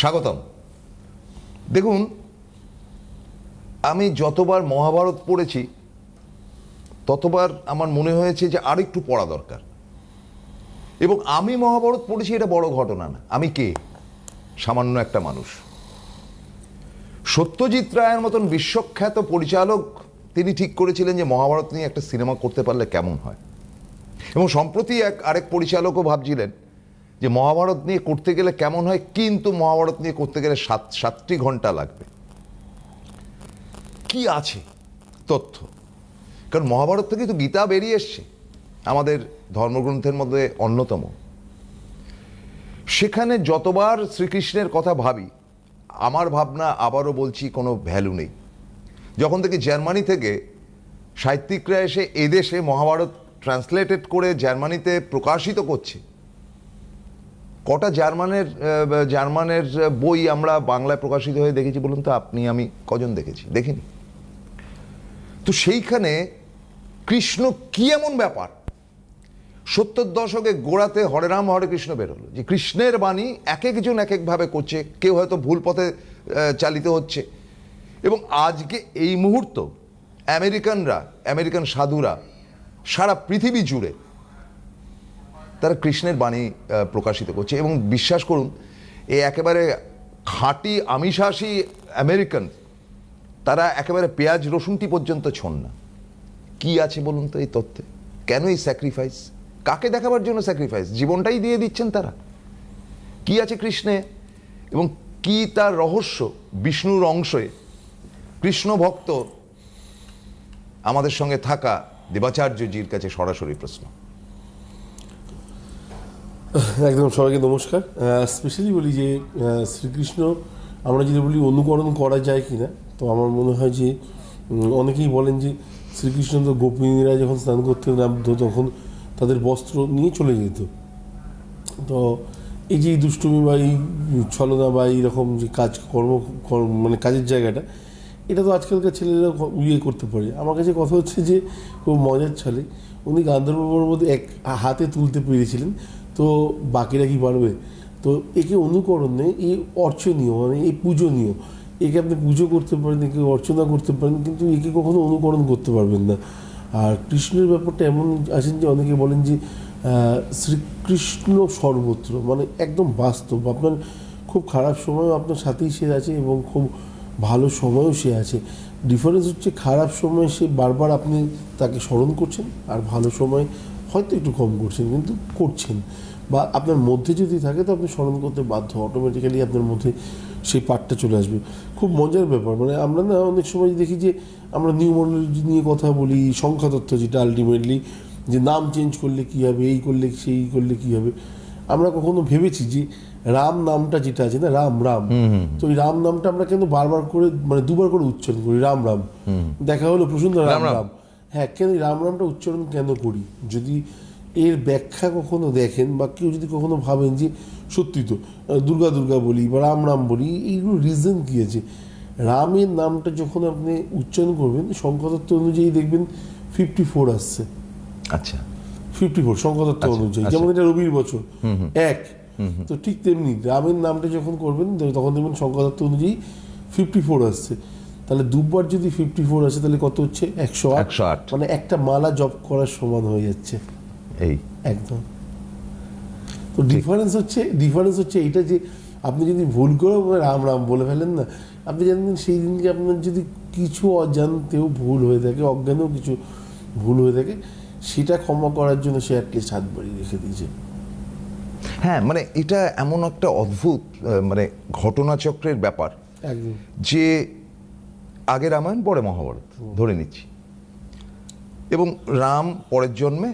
স্বাগতম। দেখুন, আমি যতবার মহাভারত পড়েছি, ততবার আমার মনে হয়েছে যে আরেকটু পড়া দরকার। এবং আমি মহাভারত পড়েছি, এটা বড় ঘটনা না। আমি কে? সামান্য একটা মানুষ। সত্যজিৎ রায়ের মতন বিশ্বখ্যাত পরিচালক, তিনি ঠিক করেছিলেন যে মহাভারত নিয়ে একটা সিনেমা করতে পারলে কেমন হয়। এবং সম্প্রতি এক আরেক পরিচালকও ভাবছিলেন যে মহাভারত নিয়ে করতে গেলে কেমন হয়, কিন্তু মহাভারত নিয়ে করতে গেলে সাত, সাতটি ঘণ্টা লাগবে। কি আছে তথ্য? কারণ মহাভারত থেকে তো গীতা বেরিয়ে এসছে, আমাদের ধর্মগ্রন্থের মধ্যে অন্যতম। সেখানে যতবার শ্রীকৃষ্ণের কথা ভাবি, আমার ভাবনা আবারও বলছি, কোনো ভ্যালু নেই। যখন থেকে জার্মানি থেকে সাহিত্যিকরা এসে এদেশে মহাভারত ট্রান্সলেটেড করে জার্মানিতে প্রকাশিত করছে কটা জার্মানের জার্মানের বই আমরা বাংলায় প্রকাশিত হয়ে দেখেছি বলুন তো? আপনি, আমি কজন দেখেছি? দেখিনি। তো সেইখানে কৃষ্ণ কি এমন ব্যাপার? সত্তর দশকে গোড়াতে হরে রাম, হরে কৃষ্ণ বেরোলো। যে কৃষ্ণের বাণী এক একজন এক একভাবে করছে, কেউ হয়তো ভুল পথে চালিত হচ্ছে। এবং আজকে এই মুহূর্ত আমেরিকানরা, আমেরিকান সাধুরা সারা পৃথিবী জুড়ে তারা কৃষ্ণের বাণী প্রকাশিত করছে। এবং বিশ্বাস করুন, এ একেবারে খাঁটি, আমিষাসী আমেরিকান, তারা একেবারে পেঁয়াজ রসুনটি পর্যন্ত ছোন না। কি আছে বলুন তো এই তথ্যে? কেন এই স্যাক্রিফাইস কাকে দেখাবার জন্য স্যাক্রিফাইস জীবনটাই দিয়ে দিচ্ছেন তারা। কি আছে কৃষ্ণে? এবং কি তার রহস্য বিষ্ণুর অংশে? কৃষ্ণ ভক্ত আমাদের সঙ্গে থাকা দেবাচার্যজির কাছে সরাসরি প্রশ্ন। একদম সবাইকে নমস্কার। স্পেশালি বলি যে শ্রীকৃষ্ণ আমরা যদি বলি অনুকরণ করা যায় কি না তো আমার মনে হয় যে অনেকেই বলেন যে, শ্রীকৃষ্ণ তো গোপিনীরা যখন স্নান করতে নামতো তখন তাদের বস্ত্র নিয়ে চলে যেত। তো এই যে দুষ্টুমি বা এই ছলনা বা এইরকম যে কাজ কর্ম মানে কাজের জায়গাটা, এটা তো আজকালকার ছেলেরা ইয়ে করতে পারে। আমার কাছে কথা হচ্ছে যে, খুব মজার ছলে, উনি গান্ধর্বর মধ্যে এক হাতে তুলতে পেরেছিলেন। তো বাকিরা কি পারবে? তো একে অনুকরণ এই অর্চনীয় মানে এই পূজনীয়। একে আপনি পুজো করতে পারেন, একে অর্চনা করতে পারেন, কিন্তু একে কখনো অনুকরণ করতে পারবেন না। আর কৃষ্ণের ব্যাপারটা এমন আছেন যে অনেকে বলেন যে শ্রীকৃষ্ণ সর্বত্র মানে একদম বাস্তব। আপনার খুব খারাপ সময়ও আপনার সাথেই সে আছে এবং খুব ভালো সময়ও সে আছে। ডিফারেন্স হচ্ছে খারাপ সময় সে বারবার আপনি তাকে স্মরণ করছেন, আর ভালো সময় হয়তো একটু কম করছেন কিন্তু করছেন। বা আপনার মধ্যে যদি থাকে তো আপনি স্মরণ করতে বাধ্য অটোমেটিক্যালি আপনার মধ্যে সেই পার্টটা চলে আসবে। খুব মজার ব্যাপার মানে আমরা না অনেক সময় দেখি যে আমরা নিউমোলজি নিয়ে কথা বলি সংখ্যা তত্ত্ব যেটা আলটিমেটলি যে নাম চেঞ্জ করলে কী হবে এই করলে সেই করলে কী হবে। আমরা কখনো ভেবেছি যে রাম নামটা যেটা আছে না রাম রাম। তো ওই রাম নামটা আমরা কেন বারবার করে মানে দুবার করে উচ্চারণ করি রাম রাম। দেখা হলো রাম রাম। রাম। হ্যাঁ কেন রাম রামটা উচ্চারণ কেন করি? যদি এর ব্যাখ্যা কখনো দেখেন বা কেউ যদি কখনো ভাবেন যে সত্যি তো দুর্গা দুর্গা বলি বা রাম রাম বলি এইগুলো রিজন কী আছে? রামের নামটা যখন আপনি উচ্চারণ করবেন সংখ্যাতত্ত্ব অনুযায়ী দেখবেন ফিফটি ফোর আসছে। আচ্ছা। ফিফটি ফোর সংখ্যাতত্ত্ব আচ্ছা, অনুযায়ী। আচ্ছা। যেমন এটা রবির বছর। এক। তো ঠিক তেমনি রামের নামটা যখন করবেন তখন দেখবেন সংখ্যাতত্ত্ব অনুযায়ী ফিফটি ফোর আসছে। তাহলে দুবার যদি ফিফটি ফোর আসে তাহলে কত হচ্ছে? একশো একশো আট। 108 মানে একটা মালা জব করার সমান হয়ে যাচ্ছে। এই। একদম। তো ডিফারেন্স হচ্ছে ডিফারেন্স হচ্ছে এইটা যে আপনি যদি ভুল করে রাম রাম বলে ফেলেন না আপনি জানেন সেই দিনকে আপনার যদি কিছু অজান্তেও ভুল হয়ে থাকে অজ্ঞানেও কিছু ভুল হয়ে থাকে সেটা ক্ষমা করার জন্য সে অ্যাটলিস্ট হাত বাড়িয়ে রেখে দিয়েছে। হ্যাঁ মানে এটা এমন একটা অদ্ভুত মানে ঘটনাচক্রের ব্যাপার। যে আগে রামায়ণ পরে মহাভারত। ধরে নিচ্ছি। এবং রাম পরের জন্মে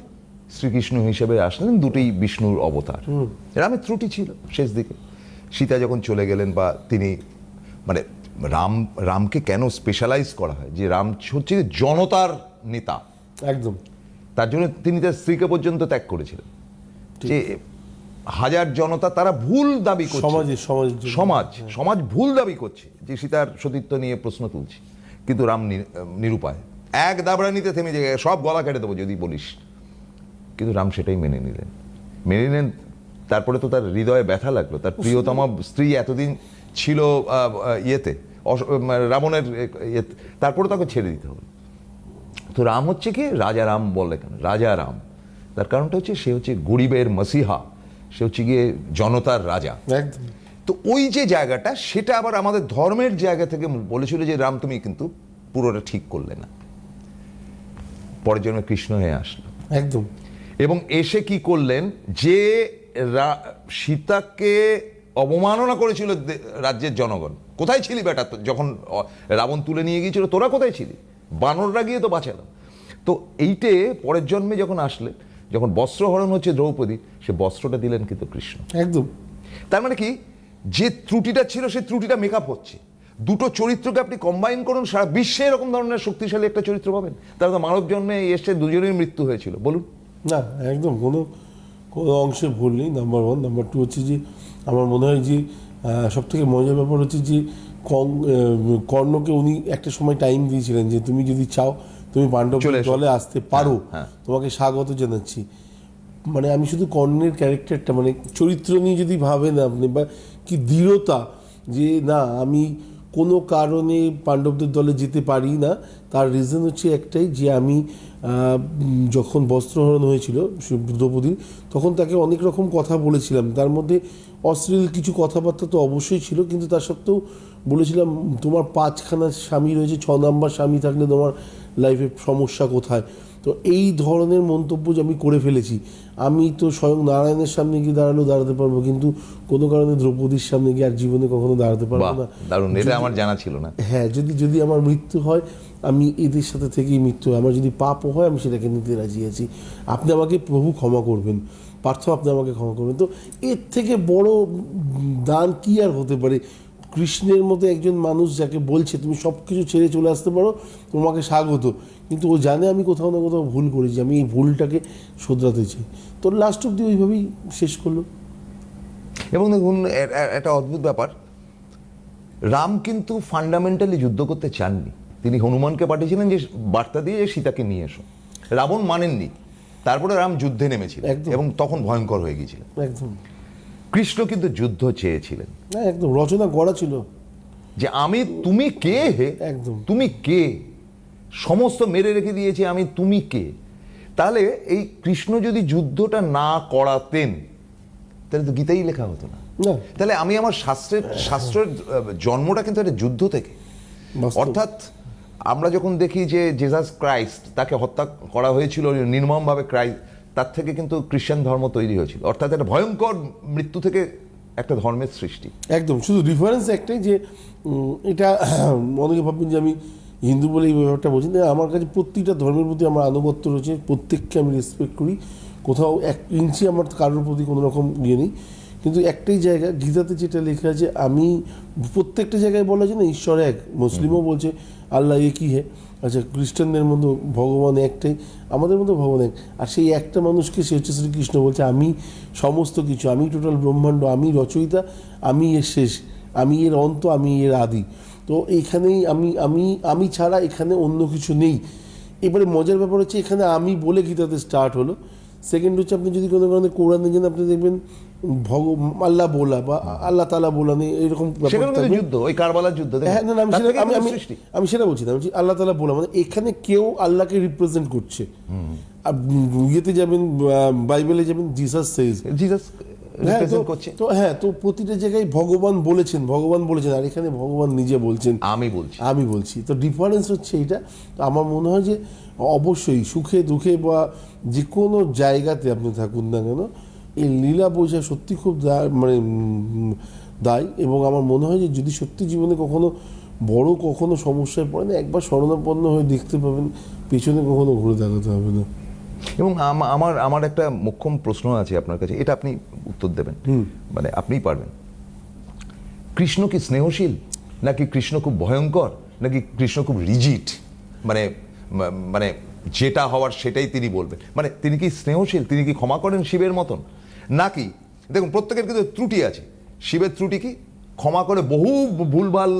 শ্রীকৃষ্ণ হিসেবে আসলেন দুটোই বিষ্ণুর অবতার। রামের ত্রুটি ছিল শেষ দিকে। সীতা যখন চলে গেলেন বা তিনি মানে রাম রামকে কেন স্পেশালাইজ করা হয়? যে রাম হচ্ছে জনতার নেতা। একদম। তার জন্য তিনি তার স্ত্রীকে পর্যন্ত ত্যাগ করেছিলেন। যে হাজার জনতা তারা ভুল দাবি করছে। সমাজে। সমাজ সমাজ ভুল দাবি করছে। যে সীতার সতীত্ব নিয়ে প্রশ্ন তুলছে। কিন্তু রাম নিরুপায়। এক দাবড়ানিতে থেমে যায় সব গলা কেটে দেবো যদি বলিস। কিন্তু রাম সেটাই মেনে নিলেন। মেনে নেন তারপরে তো তার হৃদয়ে ব্যথা লাগল। তার প্রিয়তম স্ত্রী এতদিন ছিল ইয়েতে রাবণের তারপরে তাকে ছেড়ে দিতে হলো তো রাম হচ্ছে কি? রাজা রাম বলে কেন? রাজা রাম। তার কারণটা হচ্ছে সে হচ্ছে গরিবের মসিহা। সে হচ্ছে গিয়ে জনতার রাজা। তো ওই যে জায়গাটা সেটা আবার আমাদের ধর্মের জায়গা থেকে বলেছিল যে রাম তুমি কিন্তু পুরোটা ঠিক করলে না। পরের জন্মে কৃষ্ণ হয়ে আসলো। একদম। এবং এসে কি করলেন? যে সীতাকে অবমাননা করেছিল রাজ্যের জনগণ। কোথায় ছিলি বেটা? যখন রাবণ তুলে নিয়ে গিয়েছিল তোরা কোথায় ছিলি? বানররা গিয়ে তো বাঁচালো। তো এইটে পরের জন্মে যখন আসলে যখন বস্ত্রহরণ হচ্ছে দ্রৌপদী সে বস্ত্রটা দিলেন কিন্তু কৃষ্ণ। একদম। তার মানে কি? যে ত্রুটিটা ছিল সেই ত্রুটিটা মেকআপ হচ্ছে। দুটো চরিত্রকে আপনি কম্বাইন করুন সারা বিশ্বে এরকম ধরনের শক্তিশালী একটা চরিত্র পাবেন। তারা তো মানব জন্মে এসে দুজনের মৃত্যু হয়েছিল। বলুন। না একদম কোনো কোনো অংশে ভুল নেই নাম্বার ওয়ান নাম্বার টু হচ্ছে যে আমার মনে হয় যে সব থেকে মজার ব্যাপার হচ্ছে যে কর্ণকে উনি একটা সময় টাইম দিয়েছিলেন যে তুমি যদি চাও তুমি পাণ্ডব দলে আসতে পারো। হ্যাঁ। তোমাকে স্বাগত জানাচ্ছি। মানে আমি শুধু কর্ণের ক্যারেক্টারটা মানে চরিত্র নিয়ে যদি ভাবেন আপনি বা কি দৃঢ়তা যে না আমি কোনো কারণে পাণ্ডবদের দলে যেতে পারি না তার রিজন হচ্ছে একটাই যে আমি যখন বস্ত্রহরণ হয়েছিল দ্রৌপদীর তখন তাকে অনেক রকম কথা বলেছিলাম। তার মধ্যে অশ্লীল কিছু কথাবার্তা তো অবশ্যই ছিল কিন্তু তার সত্ত্বেও বলেছিলাম তোমার পাঁচখানা স্বামী রয়েছে ছ নাম্বার স্বামী থাকলে তোমার লাইফে সমস্যা কোথায়? তো এই ধরনের মন্তব্য যে আমি করে ফেলেছি আমি তো স্বয়ং নারায়ণের সামনে গিয়ে দাঁড়ালেও দাঁড়াতে পারব কিন্তু কোনো কারণে দ্রৌপদীর সামনে গিয়ে আর জীবনে কখনো দাঁড়াতে পারব না। দারুণ এটা আমার জানা ছিল না। হ্যাঁ যদি যদি আমার মৃত্যু হয় আমি এদের সাথে থেকেই মৃত্যু হয়। আমার যদি পাপও হয় আমি সেটাকে নিতে রাজি আছি। আপনি আমাকে প্রভু ক্ষমা করবেন। পার্থ আপনি আমাকে ক্ষমা করবেন। তো এর থেকে বড় দান কি আর হতে পারে? কৃষ্ণের মতো একজন মানুষ যাকে বলছে তুমি সব কিছু ছেড়ে চলে আসতে পারো তোমাকে স্বাগত। কিন্তু ও জানে আমি কোথাও না কোথাও ভুল করেছি আমি এই ভুলটাকে শোধরাতে চাই। তো লাস্ট অব্দি ওইভাবেই শেষ করল। এবং দেখুন একটা অদ্ভুত ব্যাপার। রাম কিন্তু ফান্ডামেন্টালি যুদ্ধ করতে চাননি। তিনি হনুমানকে পাঠিয়েছিলেন যে বার্তা দিয়ে যে সীতাকে নিয়ে এসো। রাবণ মানেননি। তারপরে রাম যুদ্ধে নেমেছিলেন একদম। এবং তখন ভয়ঙ্কর হয়ে গিয়েছিলেন। একদম। কৃষ্ণ কিন্তু যুদ্ধ চেয়েছিলেন। না একদম রচনা করা ছিল। যে আমি তুমি কে হে? একদম। তুমি কে? সমস্ত মেরে রেখে দিয়েছি আমি তুমি কে? তাহলে এই কৃষ্ণ যদি যুদ্ধটা না করাতেন তাহলে তো গীতাই লেখা হতো না। না। তাহলে আমি আমার শাস্ত্রের শাস্ত্রের জন্মটা কিন্তু একটা যুদ্ধ থেকে। অর্থাৎ আমরা যখন দেখি যে জেসাস ক্রাইস্ট তাকে হত্যা করা হয়েছিল নির্মমভাবে ক্রাইস্ট তার থেকে কিন্তু খ্রিস্টান ধর্ম তৈরি হয়েছিল। অর্থাৎ একটা ভয়ঙ্কর মৃত্যু থেকে একটা ধর্মের সৃষ্টি। একদম, শুধু ডিফারেন্স একটাই যে এটা অনেকে ভাববেন যে আমি হিন্দু বলে এই ব্যাপারটা বলছি না, আমার কাছে প্রত্যেকটা ধর্মের প্রতি আমার আনুগত্য রয়েছে, প্রত্যেককে আমি রেসপেক্ট করি। কোথাও এক ইঞ্চি আমার কারোর প্রতি কোনো রকম ইয়ে নেই। কিন্তু একটাই জায়গা গীতাতে যেটা লেখা আছে আমি প্রত্যেকটা জায়গায় বলা যায় না ঈশ্বর এক মুসলিমও বলছে আল্লাহ এ একই হে? আচ্ছা খ্রিস্টানদের মধ্যে ভগবান একটাই আমাদের মধ্যে ভগবান এক। আর সেই একটা মানুষকে সে হচ্ছে শ্রীকৃষ্ণ বলছে আমি সমস্ত কিছু আমি টোটাল ব্রহ্মাণ্ড আমি রচয়িতা আমি এর শেষ আমি এর অন্ত আমি এর আদি। তো এখানেই আমি আমি আমি ছাড়া এখানে অন্য কিছু নেই। এবারে মজার ব্যাপার হচ্ছে এখানে আমি বলে গীতাতে স্টার্ট হলো। সেকেন্ড হচ্ছে আপনি যদি কোনো কারণে কোরআনে যান আপনি দেখবেন ভগ আল্লাহ বলা বা আল্লাহ তালা বলা নেই এরকম। যুদ্ধ ওই কারবালার যুদ্ধ। হ্যাঁ না আমি সেটা আমি আমি আমি সেটা বলছি না আমি বলছি আল্লাহ তালা বলা মানে এখানে কেউ আল্লাহকে রিপ্রেজেন্ট করছে ইয়েতে যাবেন বাইবেলে যাবেন জিসাস সেজ জিসাস রিপ্রেজেন্ট করছে তো হ্যাঁ তো প্রতিটা জায়গায় ভগবান বলেছেন ভগবান বলেছেন আর এখানে ভগবান নিজে বলছেন। আমি বলছি। আমি বলছি। তো ডিফারেন্স হচ্ছে এটা তো আমার মনে হয় যে অবশ্যই সুখে দুঃখে বা যে কোনো জায়গাতে আপনি থাকুন না কেন এই লীলা বোঝা সত্যি খুব মানে দায়। এবং আমার মনে হয় যে যদি সত্যি জীবনে কখনো বড় কখনো সমস্যায় পড়েন একবার শরণাপন্ন হয়ে দেখতে পাবেন পেছনে কখনো ঘুরে দেখাতে হবে না। এবং আমার আমার একটা মোক্ষম প্রশ্ন আছে আপনার কাছে এটা আপনি উত্তর দেবেন। মানে আপনিই পারবেন। কৃষ্ণ কি স্নেহশীল? নাকি কৃষ্ণ খুব ভয়ঙ্কর? নাকি কৃষ্ণ খুব রিজিট মানে মানে যেটা হওয়ার সেটাই তিনি বলবেন। মানে তিনি কি স্নেহশীল? তিনি কি ক্ষমা করেন শিবের মতন? নাকি দেখুন প্রত্যেকের কিন্তু ত্রুটি আছে। শিবের ত্রুটি কি? ক্ষমা করে বহু ভুলভাল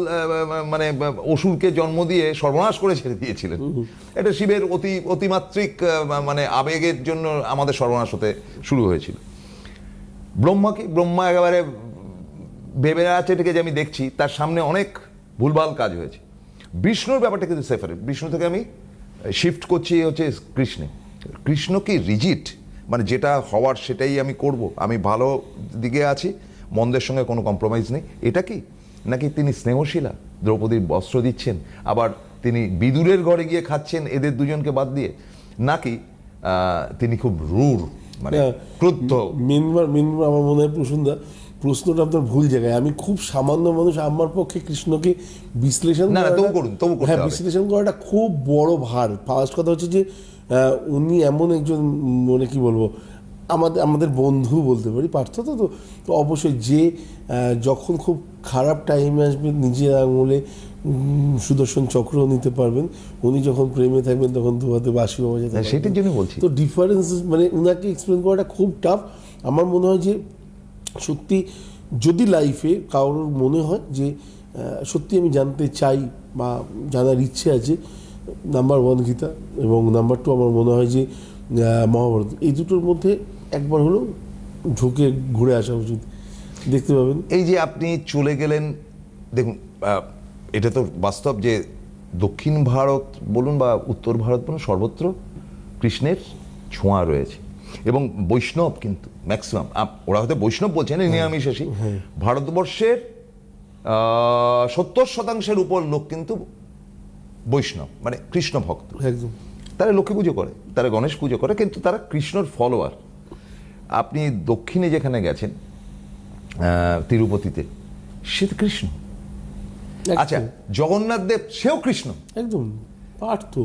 মানে অসুরকে জন্ম দিয়ে সর্বনাশ করে ছেড়ে দিয়েছিলেন। এটা শিবের অতি অতিমাত্রিক মানে আবেগের জন্য আমাদের সর্বনাশ হতে শুরু হয়েছিল। ব্রহ্মা কি? ব্রহ্মা একেবারে ভেবে আছে এটাকে যে আমি দেখছি তার সামনে অনেক ভুলভাল কাজ হয়েছে। বিষ্ণুর ব্যাপারটা কিন্তু সেফারেট বিষ্ণু থেকে আমি শিফট করছি হচ্ছে কৃষ্ণে। কৃষ্ণ কি রিজিট মানে যেটা হওয়ার সেটাই আমি করব। আমি ভালো দিকে আছি মন্দের সঙ্গে কোনো কম্প্রোমাইজ নেই। এটা কি? নাকি তিনি স্নেহশীলা? দ্রৌপদীর বস্ত্র দিচ্ছেন আবার তিনি বিদুরের ঘরে গিয়ে খাচ্ছেন এদের দুজনকে বাদ দিয়ে? নাকি তিনি খুব রূঢ় মানে ক্রুদ্ধ? মেনবার মেনবার আমার মনে হয় প্রসন্দা প্রশ্নটা আপনার ভুল জায়গায়। আমি খুব সামান্য মানুষ আমার পক্ষে কৃষ্ণকে বিশ্লেষণ না, না, তবু করুন, তবু হ্যাঁ বিশ্লেষণ করাটা খুব বড় ভার। ফার্স্ট কথা হচ্ছে যে উনি এমন একজন মানে কি বলব আমাদের আমাদের বন্ধু বলতে পারি পার্থ তো তো অবশ্যই যে যখন খুব খারাপ টাইমে আসবে নিজের আঙুলে সুদর্শন চক্র নিতে পারবেন। উনি যখন প্রেমে থাকবেন তখন দু হাতে বাসি বাজাতে হ্যাঁ, সেটার জন্য বলছি। তো ডিফারেন্স মানে ওনাকে এক্সপ্লেন করাটা খুব টাফ আমার মনে হয় যে সত্যি যদি লাইফে কারোর মনে হয় যে সত্যি আমি জানতে চাই বা জানার ইচ্ছে আছে নাম্বার ওয়ান গীতা এবং নাম্বার টু আমার মনে হয় যে মহাভারত। এই দুটোর মধ্যে একবার হলেও ঢুকে ঘুরে আসা উচিত। দেখতে পাবেন। এই যে আপনি চলে গেলেন দেখুন এটা তো বাস্তব যে দক্ষিণ ভারত বলুন বা উত্তর ভারত বলুন সর্বত্র কৃষ্ণের ছোঁয়া রয়েছে। এবং বৈষ্ণব কিন্তু ম্যাক্সিমাম ওরা হয়তো বৈষ্ণব বলছেন নিরামিষাসী ভারতবর্ষের সত্তর শতাংশের উপর লোক কিন্তু বৈষ্ণব মানে কৃষ্ণ ভক্ত। একদম। তারা লক্ষ্মী পুজো করে তারা গণেশ পুজো করে কিন্তু তারা কৃষ্ণর ফলোয়ার আপনি দক্ষিণে যেখানে গেছেন তিরুপতিতে সে তো কৃষ্ণ। আচ্ছা জগন্নাথ দেব সেও কৃষ্ণ। একদম পার্থ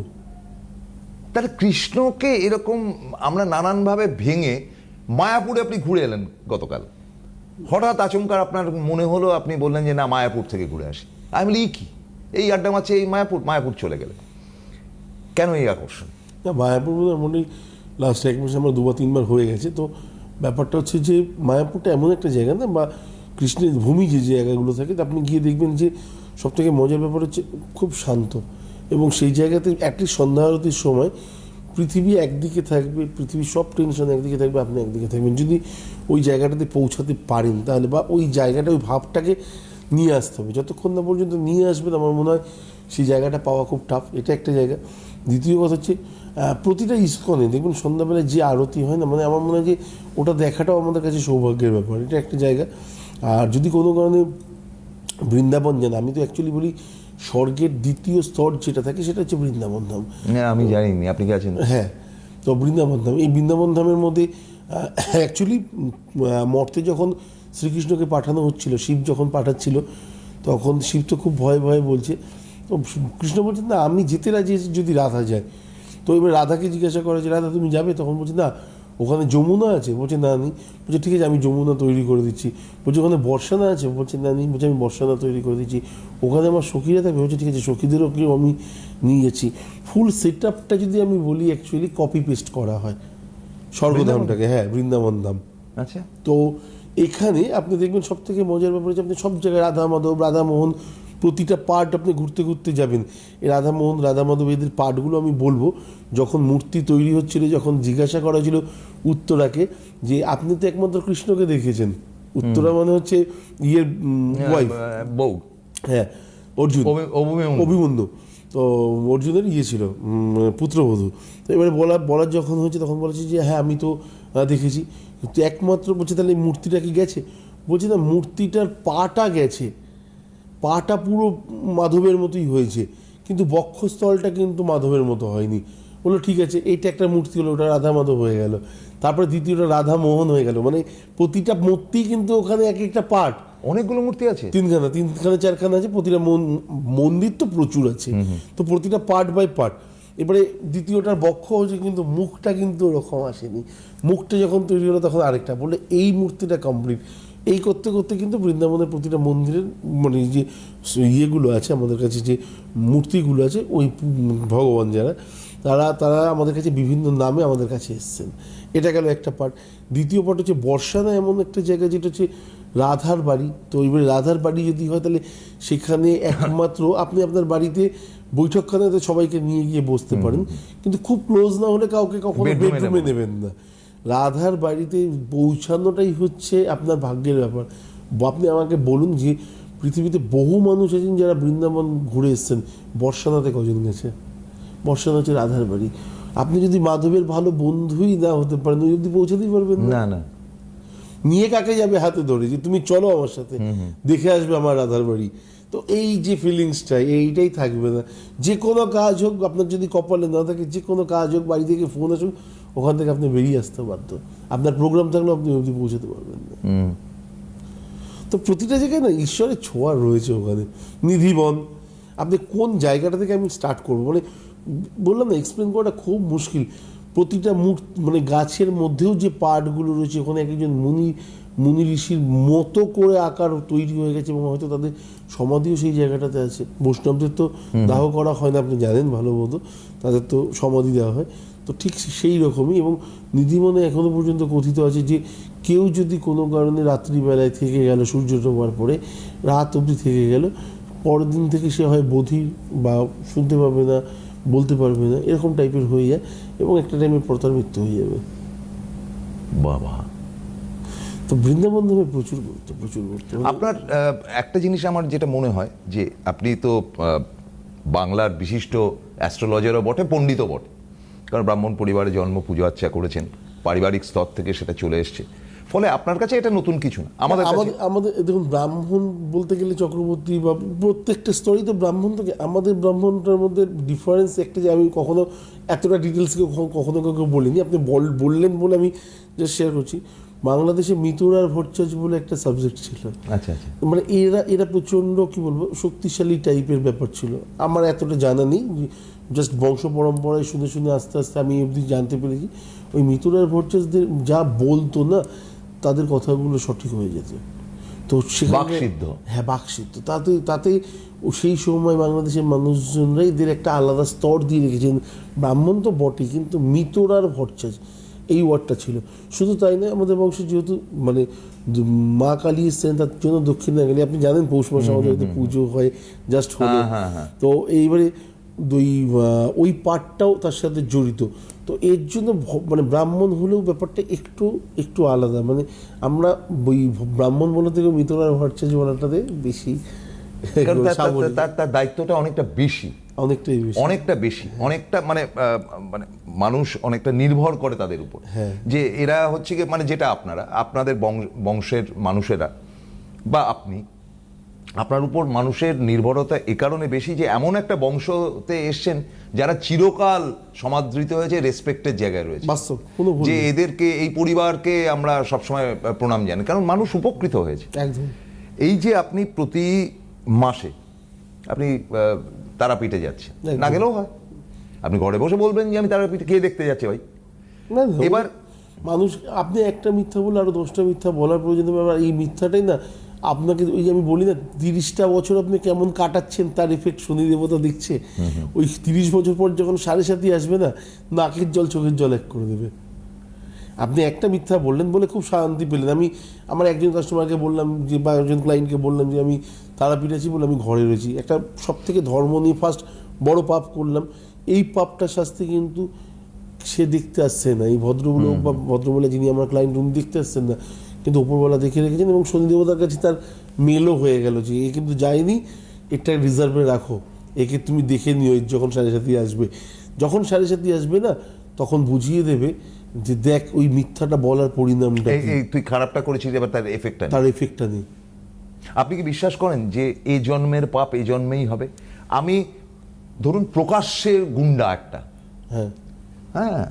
তাহলে কৃষ্ণকে এরকম আমরা নানানভাবে ভেঙে মায়াপুরে আপনি ঘুরে এলেন গতকাল। হঠাৎ আচমকার আপনার মনে হলো আপনি বললেন যে না মায়াপুর থেকে ঘুরে আসি। আমি বলি "ই কি? এই আড্ডা মারছে এই মায়াপুর মায়াপুর চলে গেলে। কেন এই আকর্ষণ? না মায়াপুর মোটামুটি লাস্ট এক মাসে আমার দুবার, তিনবার হয়ে গেছে। তো ব্যাপারটা হচ্ছে যে মায়াপুরটা এমন একটা জায়গা না, বা কৃষ্ণের ভূমি যে জায়গাগুলো থাকে, তা আপনি গিয়ে দেখবেন যে সব থেকে মজার ব্যাপার হচ্ছে খুব শান্ত। এবং সেই জায়গাতে অ্যাটলিস্ট সন্ধ্যা আরতির সময় পৃথিবী একদিকে থাকবে, পৃথিবীর সব টেনশন একদিকে থাকবে, আপনি একদিকে থাকবেন। যদি ওই জায়গাটাতে পৌঁছাতে পারেন তাহলে, বা ওই জায়গাটা, ওই ভাবটাকে নিয়ে আসতে হবে। যতক্ষণ না পর্যন্ত নিয়ে আসবেন, আমার মনে হয় সেই জায়গাটা পাওয়া খুব টাফ এটা একটা জায়গা। দ্বিতীয় কথা হচ্ছে প্রতিটা ইস্কনে দেখবেন সন্ধ্যাবেলায় যে আরতি হয় না মানে আমার মনে হয় যে ওটা দেখাটাও আমাদের কাছে সৌভাগ্যের ব্যাপার। এটা একটা জায়গা। আর যদি কোনো কারণে বৃন্দাবন যান আমি তো অ্যাকচুয়ালি বলি স্বর্গের দ্বিতীয় স্তর যেটা থাকে সেটা হচ্ছে বৃন্দাবন ধাম। না আমি জানিনি আপনি কি আছেন? হ্যাঁ তো বৃন্দাবন ধাম। এই বৃন্দাবন ধামের মধ্যে অ্যাকচুয়ালি মর্তে যখন শ্রীকৃষ্ণকে পাঠানো হচ্ছিল শিব যখন পাঠাচ্ছিল তখন শিব তো খুব ভয়ে ভয়ে বলছে তো কৃষ্ণ বলছেন না আমি যেতে রাজি যদি রাধা যায়। তো এবার রাধাকে জিজ্ঞাসা করে যে রাধা তুমি যাবে? তখন বলছে না ওখানে যমুনা আছে। বলছে না নেই বলছে ঠিক আছে আমি যমুনা তৈরি করে দিচ্ছি। বলছে ওখানে বর্ষানা আছে? বলছে না নেই বলছে আমি বর্ষানা তৈরি করে দিচ্ছি। ওখানে আমার সখীরা থাকবে। বলছে ঠিক আছে সখীদেরও কেউ আমি নিয়ে যাচ্ছি। ফুল সেট আপটা যদি আমি বলি অ্যাকচুয়ালি কপি পেস্ট করা হয়। স্বর্গধামটাকে হ্যাঁ বৃন্দাবন ধাম। আচ্ছা। তো এখানে আপনি দেখবেন সব থেকে মজার ব্যাপার হচ্ছে আপনি সব জায়গায় রাধা মাধব রাধামোহন প্রতিটা পার্ট আপনি ঘুরতে ঘুরতে যাবেন। এই রাধামোহন রাধা মাধব এদের পার্টগুলো আমি বলব। যখন মূর্তি তৈরি হচ্ছিল যখন জিজ্ঞাসা করা ছিল উত্তরাকে যে আপনি তো একমাত্র কৃষ্ণকে দেখেছেন। উত্তরা মানে হচ্ছে ইয়ের ওয়াইফ বউ। হ্যাঁ অর্জুন। অভি- অভিমন্যু। তো অর্জুনের ইয়ে ছিল পুত্রবধূ। তো এবারে বলা বলার যখন হয়েছে তখন বলেছে যে হ্যাঁ আমি তো দেখেছি। কিন্তু একমাত্র বলছে তাহলে মূর্তিটা কি গেছে? বলছে না মূর্তিটার পাটা গেছে। পাটা পুরো মাধবের মতোই হয়েছে। কিন্তু বক্ষস্থলটা কিন্তু মাধবের মতো হয়নি। বলল ঠিক আছে এইটা একটা মূর্তি হলো ওটা রাধা মাধব হয়ে গেল। তারপরে দ্বিতীয়টা রাধা মোহন হয়ে গেল। মানে প্রতিটা মূর্তি কিন্তু ওখানে এক একটা পার্ট। অনেকগুলো মূর্তি আছে? তিনখানা তিনখানা চারখানা আছে প্রতিটা মন- মন্দির তো প্রচুর আছে। তো প্রতিটা পার্ট বাই পার্ট। এবারে দ্বিতীয়টার বক্ষ হচ্ছে কিন্তু মুখটা কিন্তু ওরকম আসেনি। মুখটা যখন তৈরি হলো তখন আরেকটা। বললে এই মূর্তিটা কমপ্লিট এই করতে করতে কিন্তু বৃন্দাবনের প্রতিটা মন্দিরের মানে যে ইয়েগুলো আছে আমাদের কাছে যে মূর্তিগুলো আছে ওই ভগবান যারা তারা তারা আমাদের কাছে বিভিন্ন নামে আমাদের কাছে এসছেন। এটা গেল একটা পার্ট দ্বিতীয় পার্ট হচ্ছে বর্ষানা এমন একটা জায়গা যেটা হচ্ছে রাধার বাড়ি। তো এবারে রাধার বাড়ি যদি হয় তাহলে সেখানে একমাত্র আপনি আপনার বাড়িতে বৈঠকখানাতে সবাইকে নিয়ে গিয়ে বসতে পারেন। কিন্তু খুব ক্লোজ না হলে কাউকে কখনো বেডরুমে নেবেন না। রাধার বাড়িতে পৌঁছানোটাই হচ্ছে আপনার ভাগ্যের ব্যাপার। আপনি আমাকে বলুন যে পৃথিবীতে বহু মানুষ আছেন যারা বৃন্দাবন ঘুরে এসেছেন। বর্ষানাতে কজন গেছে? বর্ষানা হচ্ছে রাধার বাড়ি। আপনি যদি মাধবের ভালো বন্ধুই না হতে পারেন ওই অব্দি পৌঁছাতেই পারবেন না? না না। নিয়ে কাকে যাবে হাতে ধরে? যে তুমি চলো আমার সাথে। দেখে আসবে আমার রাধার বাড়ি। তো এই যে ফিলিংসটা এইটাই থাকবে না। যে কোনো কাজ হোক আপনার যদি কপালে না থাকে যে কোনো কাজ হোক বাড়ি থেকে ফোন আসুক ওখান থেকে আপনি বেরিয়ে আসতে বাধ্য। আপনার প্রোগ্রাম থাকলেও আপনি অবধি পৌঁছাতে পারবেন না। তো প্রতিটা জায়গায় না ঈশ্বরের ছোঁয়া রয়েছে ওখানে। নিধিবন আপনি কোন জায়গাটা থেকে আমি স্টার্ট করব? মানে বললাম না এক্সপ্লেন করাটা খুব মুশকিল। প্রতিটা মুখ মানে গাছের মধ্যেও যে পার্টগুলো রয়েছে ওখানে একজন মুনি মুনি ঋষির মতো করে আকার তৈরি হয়ে গেছে এবং হয়তো তাদের সমাধিও সেই জায়গাটাতে আছে। বৈষ্ণবদের তো দাহ করা হয় না আপনি জানেন ভালো মতো। তাদের তো সমাধি দেওয়া হয়। তো ঠিক সেই রকমই এবং নিধিমনে এখনও পর্যন্ত কথিত আছে যে কেউ যদি কোনো কারণে রাত্রিবেলায় থেকে গেল সূর্য ডোবার পরে রাত অবধি থেকে গেল পরের দিন থেকে সে হয় বধির বা শুনতে পাবে না বলতে পারবে না এরকম টাইপের হয়ে যায় এবং একটা টাইমের পর তার মৃত্যু হয়ে যাবে। বাবা। তো বৃন্দাবন ধামে প্রচুর গুরুত্ব প্রচুর গুরুত্ব। আপনার একটা জিনিস আমার যেটা মনে হয় যে আপনি তো বাংলার বিশিষ্ট অ্যাস্ট্রোলজারও বটে পণ্ডিতও বটে। কারণ ব্রাহ্মণ পরিবারে জন্ম পুজো আর্চা করেছেন পারিবারিক স্তর থেকে সেটা চলে এসছে। ফলে আপনার কাছে এটা নতুন কিছু না আমাদের আমাদের আমাদের দেখুন ব্রাহ্মণ বলতে গেলে চক্রবর্তী বা প্রত্যেকটা স্তরই তো ব্রাহ্মণ থেকে আমাদের ব্রাহ্মণটার মধ্যে ডিফারেন্স একটা যে আমি কখনো এতটা ডিটেলস কখনো কাউকে বলিনি। আপনি বল- বললেন বলে আমি জাস্ট শেয়ার করছি। বাংলাদেশে মিতুরার ভট্টাচার্য বলে একটা সাবজেক্ট ছিল। আচ্ছা আচ্ছা। মানে এরা এরা প্রচণ্ড কি বলব শক্তিশালী টাইপের ব্যাপার ছিল। আমার এতটা জানা নেই। জাস্ট বংশ পরম্পরায় শুনে শুনে আস্তে আস্তে আমি অবধি জানতে পেরেছি। ওই মিতুরার ভট্টাচার্যদের যা বলতো না তাদের কথাগুলো সঠিক হয়ে যেত। তো সেখানে। হ্যাঁ বাকসিদ্ধ তাতে তাতে সেই সময় বাংলাদেশের মানুষজনরা এদের একটা আলাদা স্তর দিয়ে রেখেছেন। ব্রাহ্মণ তো বটে কিন্তু মিতরার ভট্টাচার্য এই ওয়ার্ডটা ছিল। শুধু তাই নয় আমাদের বংশে যেহেতু মানে মা কালী এসছেন তার জন্য দক্ষিণা গেলে আপনি জানেন পৌষ মাসে আমাদের পুজো হয় জাস্ট হলো। হ্যাঁ, হ্যাঁ, হ্যাঁ। তো এইবারে আহ, ওই পার্টটাও তার সাথে জড়িত। তো এর জন্য মানে ব্রাহ্মণ হলেও ব্যাপারটা একটু একটু আলাদা। মানে আমরা ওই ব্রাহ্মণ বলা থেকে মিতরার ভট্টাচার্য বলাটাতে বেশি তার- তার- দায়িত্বটা অনেকটা বেশি। অনেকটাই বেশি। অনেকটা বেশি। অনেকটা মানে মানে মানুষ অনেকটা নির্ভর করে তাদের উপর। হ্যাঁ। যে এরা হচ্ছে কি মানে যেটা আপনারা আপনাদের বংশের মানুষেরা বা আপনি আপনার উপর মানুষের নির্ভরতা এ কারণে বেশি যে এমন একটা বংশতে এসছেন যারা চিরকাল সমাদৃত হয়েছে রেসপেক্টের জায়গায় রয়েছে। যে এদেরকে এই পরিবারকে আমরা সবসময় প্রণাম জানি কারণ মানুষ উপকৃত হয়েছে। এই যে আপনি প্রতি মাসে আপনি তারাপীঠে যাচ্ছেন না গেলেও হয়। আপনি ঘরে বসে বলবেন যে আমি তারাপীঠে কে দেখতে যাচ্ছি ভাই? এবার- মানুষ আপনি একটা মিথ্যা বলে আরও দশটা মিথ্যা বলার প্রয়োজন এই মিথ্যাটাই না আপনাকে ওই যে আমি বলি না তিরিশটা বছর আপনি কেমন কাটাচ্ছেন তার এফেক্ট শনি দেবতা দিচ্ছে ওই তিরিশ বছর পর যখন সাড়ে সাথে আসবে না নাকের জল চোখের জল এক করে দেবে। আপনি একটা মিথ্যা বললেন বলে খুব শান্তি পেলেন। আমি আমার একজন কাস্টমারকে বললাম যে বা একজন ক্লায়েন্টকে বললাম যে আমি তারাপীঠ আছি বলে আমি ঘরে রয়েছি। একটা সব থেকে ধর্ম নিয়ে ফার্স্ট বড় পাপ করলাম। এই পাপটা শাস্তি কিন্তু সে দেখতে আসছে না। এই ভদ্রলোক বা ভদ্রমহিলা যিনি আমার ক্লায়েন্ট উনি দেখতে আসছেন না। কিন্তু উপরবেলা দেখে রেখেছেন এবং শনি দেবতার কাছে তার মেলও হয়ে গেল যে এ কিন্তু যায়নি এটা রিজার্ভে রাখো। একে তুমি দেখে নিও যখন সাড়ে সাথে আসবে। যখন সাড়ে সাথে আসবে না তখন বুঝিয়ে দেবে যে দেখ ওই মিথ্যাটা বলার পরিণামটা এই তুই খারাপটা করেছিস এবার তার এফেক্টটা তার এফেক্টটা নেই আপনি কি বিশ্বাস করেন যে এই জন্মের পাপ এই জন্মেই হবে? আমি ধরুন প্রকাশ্যের গুন্ডা একটা। হ্যাঁ। হ্যাঁ?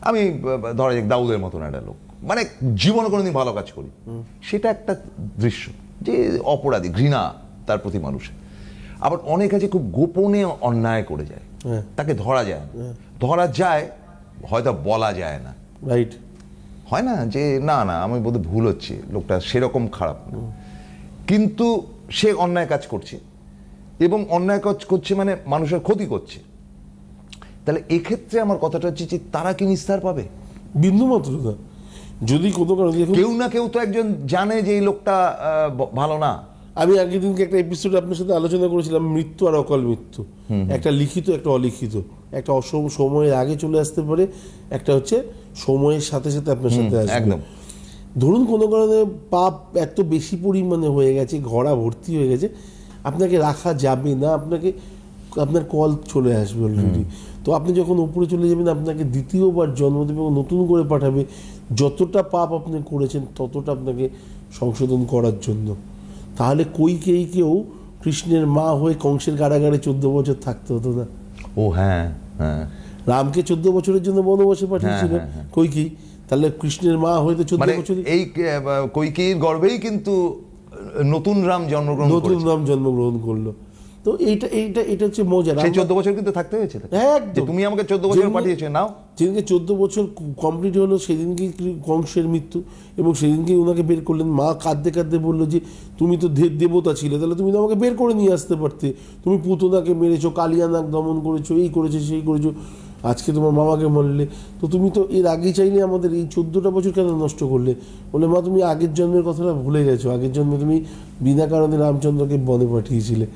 আমি ধরা যাক দাউদের মতন একটা লোক। মানে জীবনে কোনোদিন ভালো কাজ করি। সেটা একটা দৃশ্য যে অপরাধী ঘৃণা তার প্রতি মানুষের। আবার অনেক আছে খুব গোপনে অন্যায় করে যায়। হ্যাঁ। তাকে ধরা যায় না। ধরা যায় হয়তো বলা যায় না। রাইট। হয় না যে না না আমি বোধহয় ভুল হচ্ছে লোকটা সেরকম খারাপ না। কিন্তু সে অন্যায় কাজ করছে এবং অন্যায় কাজ করছে মানে মানুষের ক্ষতি করছে। তাহলে এক্ষেত্রে আমার কথাটা হচ্ছে যে তারা কি নিস্তার পাবে? বিন্দু মাত্র যদি কোনো কারণে কেউ না কেউ তো একজন জানে যে এই লোকটা ভালো না। আমি আগের দিনকে একটা এপিসোড আপনার সাথে আলোচনা করেছিলাম মৃত্যু আর অকাল মৃত্যু। একটা লিখিত একটা অলিখিত। একটা অসম সময়ের আগে চলে আসতে পারে একটা হচ্ছে সময়ের সাথে সাথে আপনার সাথে আসবে। একদম। ধরুন কোনো কারণে পাপ এত বেশি পরিমাণে হয়ে গেছে ঘোড়া ভর্তি হয়ে গেছে আপনাকে রাখা যাবে না আপনাকে আপনার কল চলে আসবে অলরেডি তো আপনি যখন উপরে চলে যাবেন আপনাকে দ্বিতীয়বার জন্ম দেবে এবং নতুন করে পাঠাবে যতটা পাপ আপনি করেছেন ততটা আপনাকে সংশোধন করার জন্য। তাহলে কইকেই কেউ কৃষ্ণের মা হয়ে কংসের কারাগারে চোদ্দ বছর থাকতে হতো না? ও হ্যাঁ হ্যাঁ। রামকে চোদ্দ বছরের জন্য বনবাসে পাঠিয়েছিল হ্যাঁ, হ্যাঁ। তাহলে কৃষ্ণের মা হয়তো চোদ্দ মানে বছর এই কৈকির গর্ভেই কিন্তু নতুন রাম জন্মগ্রহণ নতুন রাম জন্মগ্রহণ করল। তো এইটা এইটা এটা হচ্ছে মজা সেই চোদ্দ বছর কিন্তু থাকতে হয়েছে তাকে। একদম। তুমি আমাকে চোদ্দ বছর পাঠিয়েছো নাও। যেদিনকে চোদ্দ বছর কমপ্লিট হলো সেদিনকেই কংসের মৃত্যু? এবং সেদিনকেই ওনাকে বের করলেন। মা কাঁদতে কাঁদতে বলল যে তুমি তো দেবতা ছিলে তাহলে তুমি তো আমাকে বের করে নিয়ে আসতে পারতে। তুমি পুতনাকে মেরেছো কালিয়ানাক দমন করেছ এই করেছ সেই করেছ। আজকে তোমার মামাকে মারলে। তো তুমি তো এর আগে চাইলে আমাদের এই চোদ্দোটা বছর কেন নষ্ট করলে? বলে মা তুমি আগের জন্মের কথাটা ভুলে গেছো। আগের জন্মে তুমি বিনা কারণে রামচন্দ্রকে বনে পাঠিয়েছিলে।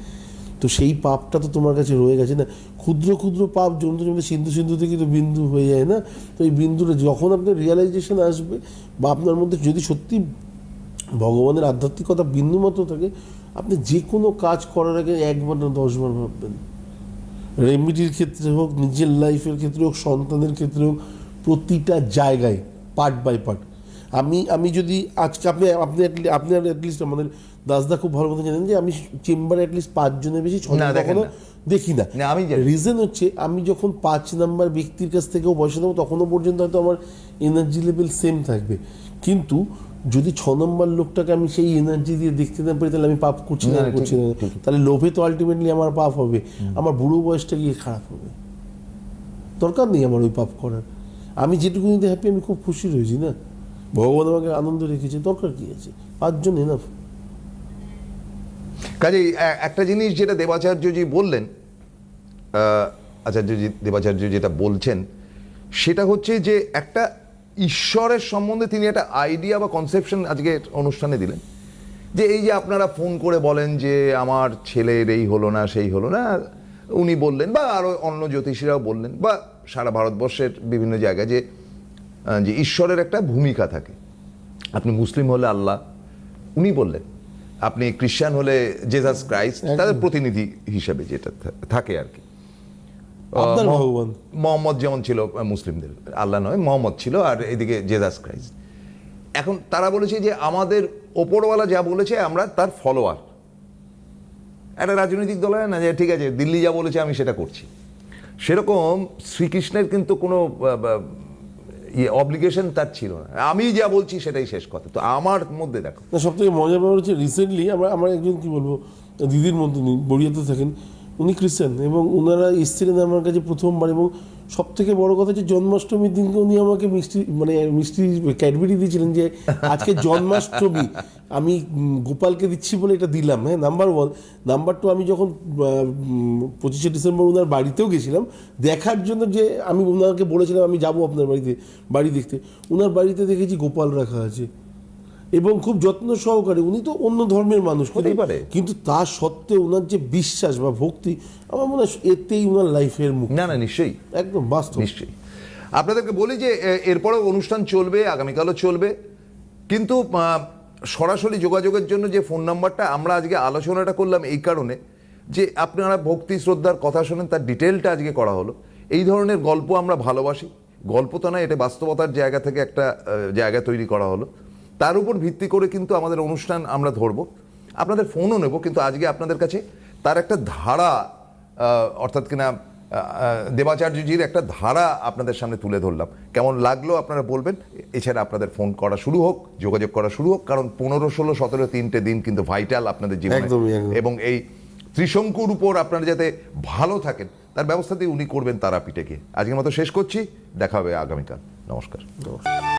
তো সেই পাপটা তো তোমার কাছে রয়ে গেছে না? ক্ষুদ্র ক্ষুদ্র পাপ জমতে জমতে সিন্ধু সিন্ধু থেকে তো বিন্দু হয়ে যায় না? তো এই বিন্দুটা যখন আপনার রিয়েলাইজেশন আসবে বা আপনার মধ্যে যদি সত্যি ভগবানের আধ্যাত্মিকতা বিন্দু মতো থাকে, আপনি যে কোনো কাজ করার আগে একবার না দশবার ভাববেন। রেমিডির ক্ষেত্রে হোক, নিজের লাইফের ক্ষেত্রে হোক, সন্তানের ক্ষেত্রে হোক, প্রতিটা জায়গায় পার্ট বাই পার্ট আমি আমি যদি আজকে আপনি আপনি আপনি অ্যাটলিস্ট আমাদের দাসদা খুব ভালো মতো জানেন যে আমি চেম্বারে অ্যাটলিস্ট পাঁচজনের বেশি ছজন দেখেন কখনো। দেখি না। আমি জানি। রিজন হচ্ছে আমি যখন পাঁচ নাম্বার ব্যক্তির কাছ থেকেও পয়সা নেব তখনও পর্যন্ত হয়তো আমার এনার্জি লেভেল সেম থাকবে। কিন্তু যদি ছ নম্বর লোকটাকে আমি সেই এনার্জি দিয়ে দেখতে না পারি তাহলে আমি পাপ করছি না না, করছি না। তাহলে লোভে তো আলটিমেটলি আমার পাপ হবে। আমার বুড়ো বয়সটা গিয়ে খারাপ হবে। দরকার নেই আমার ওই পাপ করার। আমি যেটুকু নিতে হ্যাপি আমি খুব খুশি রয়েছি না? ভগবান আমাকে আনন্দ রেখেছে দরকার কি আছে? পাঁচজন এনাফ কাজেই একটা জিনিস যেটা দেবাচার্যজি বললেন আচার্যজি, দেবাচার্য যেটা বলছেন, সেটা হচ্ছে যে একটা ঈশ্বরের সম্বন্ধে তিনি একটা আইডিয়া বা কনসেপশন আজকে অনুষ্ঠানে দিলেন, যে এই যে আপনারা ফোন করে বলেন যে আমার ছেলের এই হলো না, সেই হলো না, উনি বললেন, বা আরও অন্য জ্যোতিষীরাও বললেন, বা সারা ভারতবর্ষের বিভিন্ন জায়গায় যে যে ঈশ্বরের একটা ভূমিকা থাকে। আপনি মুসলিম হলে আল্লাহ উনি বললেন আপনি খ্রিস্টান হলে জেসাস ক্রাইস্ট তাদের প্রতিনিধি হিসেবে যেটা থাকে আর কি। মোহাম্মদ যেমন ছিল মুসলিমদের আল্লাহ নয় মোহাম্মদ ছিল আর এদিকে জেসাস ক্রাইস্ট এখন তারা বলেছে যে আমাদের ওপরওয়ালা যা বলেছে আমরা তার ফলোয়ার একটা রাজনৈতিক দল হয় না যে ঠিক আছে দিল্লি যা বলেছে আমি সেটা করছি। সেরকম শ্রীকৃষ্ণের কিন্তু কোনো ইয়ে অব্লিগেশন তার ছিল না। আমি যা বলছি সেটাই শেষ কথা। তো আমার মধ্যে দেখো। সব থেকে মজার ব্যাপার হচ্ছে রিসেন্টলি আমার আমার একজন, কি বলব, দিদির মধ্যে বড়িয়াতে থাকেন। উনি খ্রিস্টান এবং ওনারা এসেছিলেন আমার কাছে প্রথমবার এবং সব থেকে বড় কথা হচ্ছে জন্মাষ্টমীর দিনকে উনি আমাকে মিষ্টি মানে মিষ্টি ক্যাডবেরি দিয়েছিলেন যে আজকে জন্মাষ্টমী, আমি গোপালকে দিচ্ছি বলে এটা দিলাম হ্যাঁ নাম্বার ওয়ান নাম্বার টু আমি যখন পঁচিশে ডিসেম্বর ওনার বাড়িতেও গেছিলাম, দেখার জন্য যে আমি ওনাকে বলেছিলাম আমি যাব আপনার বাড়িতে, বাড়ি দেখতে ওনার বাড়িতে দেখেছি গোপাল রাখা আছে। এবং খুব যত্ন সহকারে উনি তো অন্য ধর্মের মানুষ। হতেই পারে। কিন্তু তা সত্ত্বেও ওনার যে বিশ্বাস বা ভক্তি আমার মনে হয় এতেই ওনার লাইফের মুখ। না না নিশ্চয়ই। একদম বাস্তব। নিশ্চয়ই। আপনাদেরকে বলি যে এরপরেও অনুষ্ঠান চলবে আগামীকালও চলবে। কিন্তু সরাসরি যোগাযোগের জন্য যে ফোন নাম্বারটা আমরা আজকে আলোচনাটা করলাম এই কারণে যে আপনারা ভক্তি শ্রদ্ধার কথা শোনেন তার ডিটেলটা আজকে করা হলো। এই ধরনের গল্প আমরা ভালোবাসি। গল্প তো না এটা বাস্তবতার জায়গা থেকে একটা জায়গা তৈরি করা হলো। তার উপর ভিত্তি করে কিন্তু আমাদের অনুষ্ঠান আমরা ধরবো। আপনাদের ফোনও নেব কিন্তু আজকে আপনাদের কাছে তার একটা ধারা অর্থাৎ কিনা দেবাচার্যজির একটা ধারা আপনাদের সামনে তুলে ধরলাম। কেমন লাগল আপনারা বলবেন? এছাড়া আপনাদের ফোন করা শুরু হোক যোগাযোগ করা শুরু হোক কারণ পনেরো ষোলো সতেরো তিনটে দিন কিন্তু ভাইটাল আপনাদের জীবনে। এবং এই ত্রিশঙ্কুর উপর আপনারা যাতে ভালো থাকেন তার ব্যবস্থাতেই উনি করবেন তারাপীঠে গিয়ে। আজকের মতো শেষ করছি দেখা হবে আগামীকাল। নমস্কার। নমস্কার।